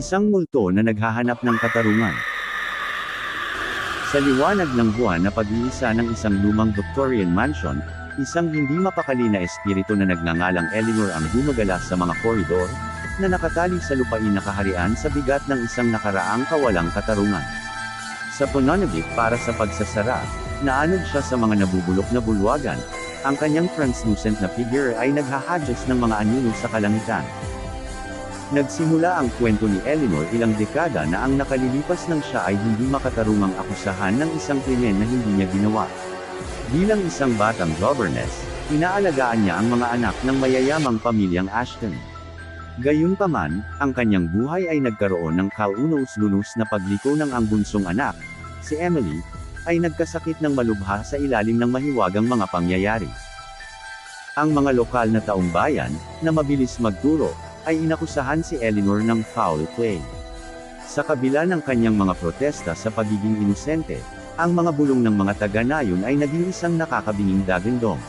Isang multo na naghahanap ng katarungan. Sa liwanag ng buwan na pag-iisa ng isang lumang Victorian mansion, isang hindi mapakali na espiritu na nagngangalang Eleanor ang gumagala sa mga koridor, na nakatali sa lupain na kaharian sa bigat ng isang nakaraang kawalang katarungan. Sa pananabik para sa pagsasara, naanod siya sa mga nabubulok na bulwagan, ang kanyang translucent na figure ay naghahadjust ng mga anino sa kalangitan. Nagsimula ang kwento ni Eleanor ilang dekada na ang nakalilipas ng siya ay hindi makatarungang akusahan ng isang krimen na hindi niya ginawa. Bilang isang batang governess, inaalagaan niya ang mga anak ng mayayamang pamilyang Ashton. Gayunpaman, ang kanyang buhay ay nagkaroon ng kaunos-lunos na pagliko ng ang bunsong anak, si Emily, ay nagkasakit ng malubha sa ilalim ng mahiwagang mga pangyayari. Ang mga lokal na taong bayan, na mabilis magturo, ay inakusahan si Eleanor ng foul play. Sa kabila ng kanyang mga protesta sa pagiging inosente, ang mga bulong ng mga taga-nayon ay naging isang nakakabinging dagandong.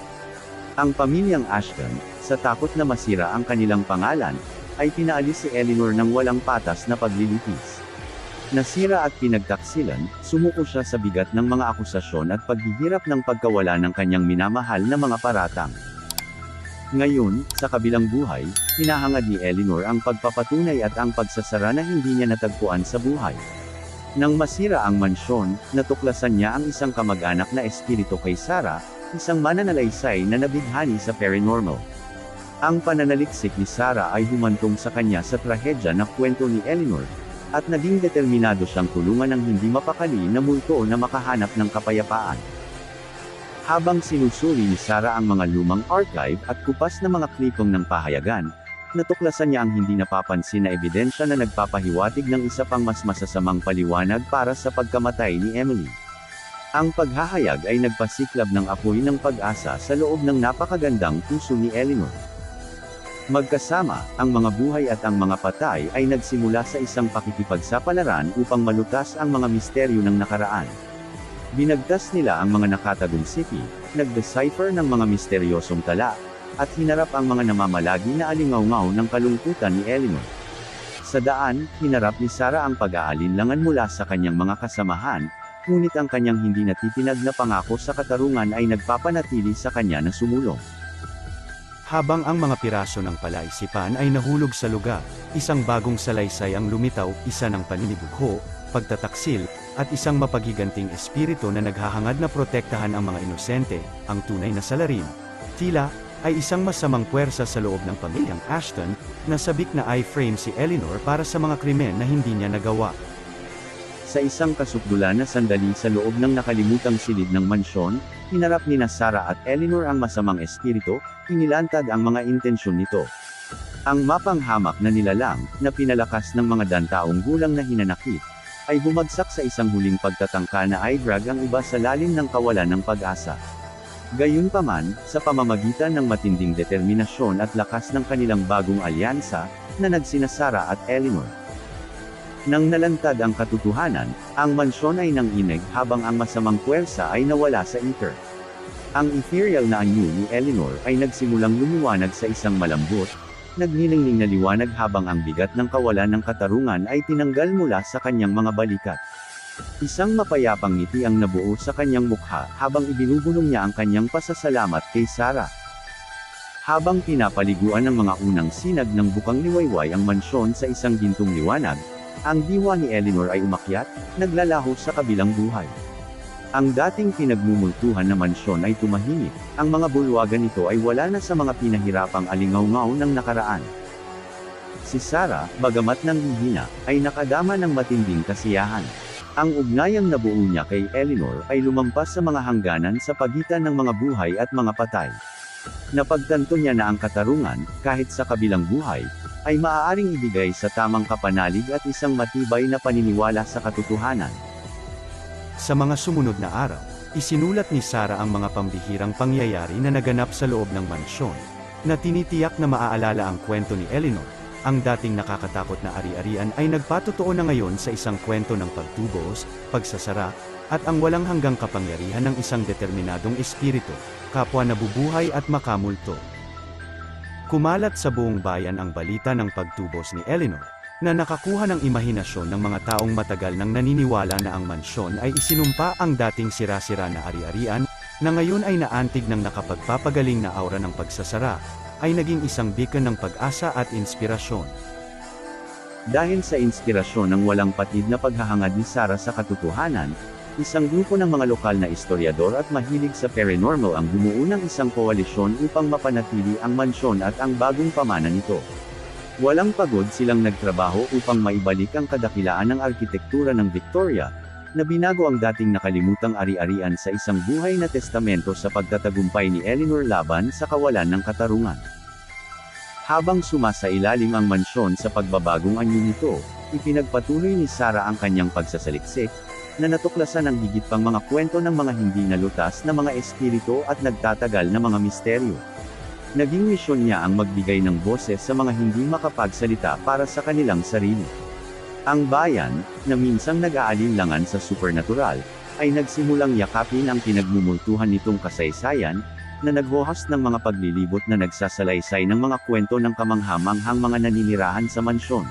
Ang pamilyang Ashton, sa takot na masira ang kanilang pangalan, ay pinaalis si Eleanor ng walang patas na paglilitis. Nasira at pinagtaksilan, sumuko siya sa bigat ng mga akusasyon at paghihirap ng pagkawala ng kanyang minamahal na mga paratang. Ngayon, sa kabilang buhay, hinahangad ni Eleanor ang pagpapatunay at ang pagsasara na hindi niya natagpuan sa buhay. Nang masira ang mansyon, natuklasan niya ang isang kamag-anak na espiritu kay Sarah, isang mananalaysay na nabighani sa paranormal. Ang pananaliksik ni Sarah ay humantong sa kanya sa trahedya na kwento ni Eleanor, at naging determinado siyang tulungan ng hindi mapakali na multo na makahanap ng kapayapaan. Habang sinusuri ni Sarah ang mga lumang archive at kupas na mga klipong ng pahayagan, natuklasan niya ang hindi napapansin na ebidensya na nagpapahiwatig ng isa pang mas masasamang paliwanag para sa pagkamatay ni Emily. Ang paghahayag ay nagpasiklab ng apoy ng pag-asa sa loob ng napakagandang puso ni Eleanor. Magkasama, ang mga buhay at ang mga patay ay nagsimula sa isang pakikipagsapalaran upang malutas ang mga misteryo ng nakaraan. Binagtas nila ang mga nakatagong sipi, nag-decipher ng mga misteryosong tala, at hinarap ang mga namamalagi na alingaw ng kalungkutan ni Eleanor. Sa daan, hinarap ni Sarah ang pag-aalinlangan mula sa kanyang mga kasamahan, ngunit ang kanyang hindi natitinag na pangako sa katarungan ay nagpapanatili sa kanya na sumulong. Habang ang mga piraso ng palaisipan ay nahulog sa lugar, isang bagong salaysay ang lumitaw, isa ng paninibugho, pagtataksil, at isang mapagiganting espiritu na naghahangad na protektahan ang mga inosente, ang tunay na salarin. Tila, ay isang masamang puwersa sa loob ng pamilyang Ashton, na sabik na i-frame si Eleanor para sa mga krimen na hindi niya nagawa. Sa isang kasukdulan na sandali sa loob ng nakalimutang silid ng mansyon, hinarap ni Sarah at Eleanor ang masamang espiritu, inilantad ang mga intensyon nito. Ang mapanghamak na nilalang, na pinalakas ng mga dantaong gulang na hinanakit, ay bumagsak sa isang huling pagtatangka na ay drag ang iba sa lalim ng kawalan ng pag-asa. Gayunpaman, sa pamamagitan ng matinding determinasyon at lakas ng kanilang bagong alyansa, na nagsinasara at Eleanor. Nang nalantad ang katotohanan, ang mansyon ay nanginig habang ang masamang puwersa ay nawala sa ether. Ang ethereal na anyo ni Eleanor ay nagsimulang lumiwanag sa isang malambot, nagniningning na liwanag habang ang bigat ng kawalan ng katarungan ay tinanggal mula sa kanyang mga balikat. Isang mapayapang ngiti ang nabuo sa kanyang mukha habang ibinubulong niya ang kanyang pasasalamat kay Sarah. Habang pinapaliguan ng mga unang sinag ng bukang liwayway ang mansyon sa isang gintong liwanag, ang diwa ni Eleanor ay umakyat, naglalaho sa kabilang buhay. Ang dating pinagmumultuhan na mansyon ay tumahimik, ang mga bulwagan nito ay wala na sa mga pinahirapang alingaw-ngaw ng nakaraan. Si Sarah, bagamat nang hihina, ay nakadama ng matinding kasiyahan. Ang ugnayang nabuo niya kay Eleanor ay lumampas sa mga hangganan sa pagitan ng mga buhay at mga patay. Napagtanto niya na ang katarungan, kahit sa kabilang buhay, ay maaaring ibigay sa tamang kapanalig at isang matibay na paniniwala sa katotohanan. Sa mga sumunod na araw, isinulat ni Sarah ang mga pambihirang pangyayari na naganap sa loob ng mansyon, na tinitiyak na maaalala ang kwento ni Eleanor, ang dating nakakatakot na ari-arian ay nagpatotoo na ngayon sa isang kwento ng pagtubos, pagsasara, at ang walang hanggang kapangyarihan ng isang determinadong espiritu, kapwa nabubuhay at makamulto. Kumalat sa buong bayan ang balita ng pagtubos ni Eleanor, na nakakuha ng imahinasyon ng mga taong matagal nang naniniwala na ang mansyon ay isinumpa ang dating sira-sira na ari-arian, na ngayon ay naantig ng nakapagpapagaling na aura ng pagsasara, ay naging isang beacon ng pag-asa at inspirasyon. Dahil sa inspirasyon ng walang patid na paghahangad ni Sarah sa katotohanan, isang grupo ng mga lokal na historiador at mahilig sa paranormal ang bumuo ng isang koalisyon upang mapanatili ang mansyon at ang bagong pamana nito. Walang pagod silang nagtrabaho upang maibalik ang kadakilaan ng arkitektura ng Victoria, na binago ang dating nakalimutang ari-arian sa isang buhay na testamento sa pagtatagumpay ni Eleanor laban sa kawalan ng katarungan. Habang sumasailalim ang mansyon sa pagbabagong anyo nito, ipinagpatuloy ni Sarah ang kanyang pagsasaliksik, na natuklasan ang higit pang mga kwento ng mga hindi nalutas na mga espiritu at nagtatagal na mga misteryo. Naging misyon niya ang magbigay ng boses sa mga hindi makapagsalita para sa kanilang sarili. Ang bayan, na minsang nag-aalinlangan sa supernatural, ay nagsimulang yakapin ang pinagmumultuhan nitong kasaysayan, na naghohas ng mga paglilibot na nagsasalaysay ng mga kwento ng kamanghamanghang mga naninirahan sa mansyon.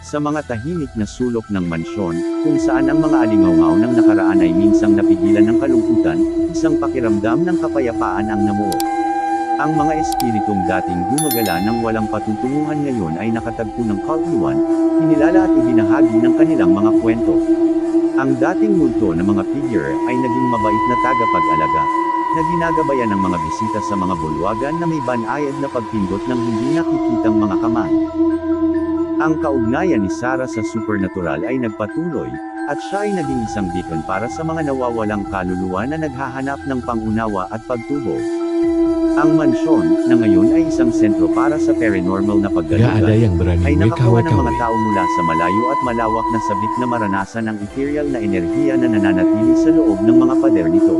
Sa mga tahimik na sulok ng mansyon, kung saan ang mga alingawngaw ng nakaraan ay minsang napigilan ng kalungkutan, isang pakiramdam ng kapayapaan ang namuo. Ang mga espiritong dating gumagala ng walang patutunguhan ngayon ay nakatagpo ng kauluan, kinilala at ibinahagi ng kanilang mga kwento. Ang dating multo ng mga figure ay naging mabait na tagapag-alaga, na ginagabayan ng mga bisita sa mga bulwagan na may banayad na pagpindot ng hindi nakikitang mga kamay. Ang kaugnayan ni Sarah sa supernatural ay nagpatuloy, at siya ay naging isang beacon para sa mga nawawalang kaluluwa na naghahanap ng pangunawa at pagtubo. Ang mansyon, na ngayon ay isang sentro para sa paranormal na paggalugan, ay nakakuha ng mga tao mula sa malayo at malawak na sabik na maranasan ang ethereal na enerhiya na nananatili sa loob ng mga pader nito.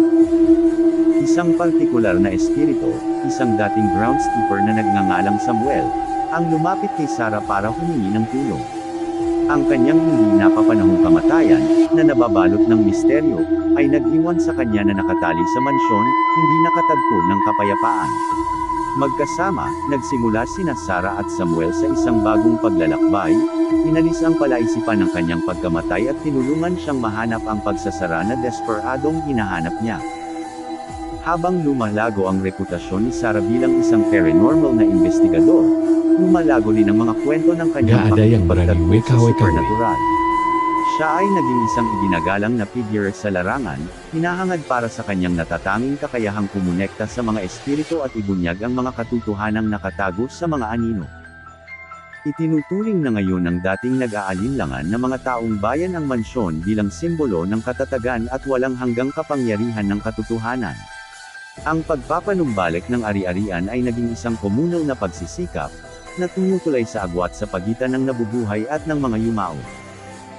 Isang partikular na espiritu, isang dating groundskeeper na nagngangalang Samuel, ang lumapit kay Sarah para humingi ng tulong. Ang kanyang hindi napapanahong kamatayan, na nababalot ng misteryo, ay nag-iwan sa kanya na nakatali sa mansyon, hindi nakatagpo ng kapayapaan. Magkasama, nagsimula sina Sarah at Samuel sa isang bagong paglalakbay, inalis ang palaisipan ng kanyang pagkamatay at tinulungan siyang mahanap ang pagsasara na desperadong hinahanap niya. Habang lumalago ang reputasyon ni Sarah bilang isang paranormal na investigador, lumalago din ang mga kwento ng kanyang Gak ada yang berani pakikipagtagpo sa weka-weka. supernatural. Siya ay naging isang iginagalang na figure sa larangan, hinahangad para sa kanyang natatanging kakayahang kumonekta sa mga espiritu at ibunyag ang mga katotohanang nakatago sa mga anino. Itinuturing na ngayon ng dating nag-aalinlangan na mga taong bayan ang mansyon bilang simbolo ng katatagan at walang hanggang kapangyarihan ng katotohanan. Ang pagpapanumbalik ng ari-arian ay naging isang komunal na pagsisikap, na tumutulay sa agwat sa pagitan ng nabubuhay at ng mga yumao.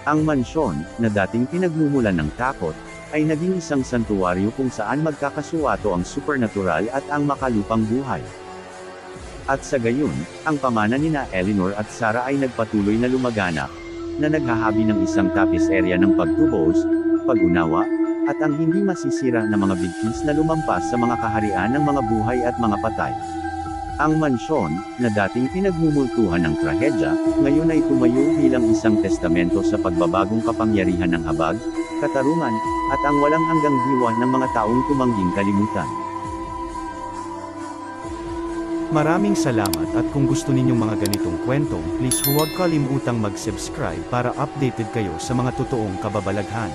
Ang mansyon, na dating pinagmumulan ng takot, ay naging isang santuwaryo kung saan magkakasuwato ang supernatural at ang makalupang buhay. At sa gayon, ang pamana ni na Eleanor at Sarah ay nagpatuloy na lumaganap, na naghahabi ng isang tapis area ng pagtubos, pag-unawa, at ang hindi masisira na mga bigkis na lumampas sa mga kaharian ng mga buhay at mga patay. Ang mansyon, na dating pinagmumultuhan ng trahedya, ngayon ay tumayo bilang isang testamento sa pagbabagong kapangyarihan ng habag, katarungan, at ang walang hanggang diwa ng mga taong tumangging kalimutan. Maraming salamat at kung gusto ninyong mga ganitong kwento, please huwag kalimutang mag-subscribe para updated kayo sa mga totoong kababalaghan.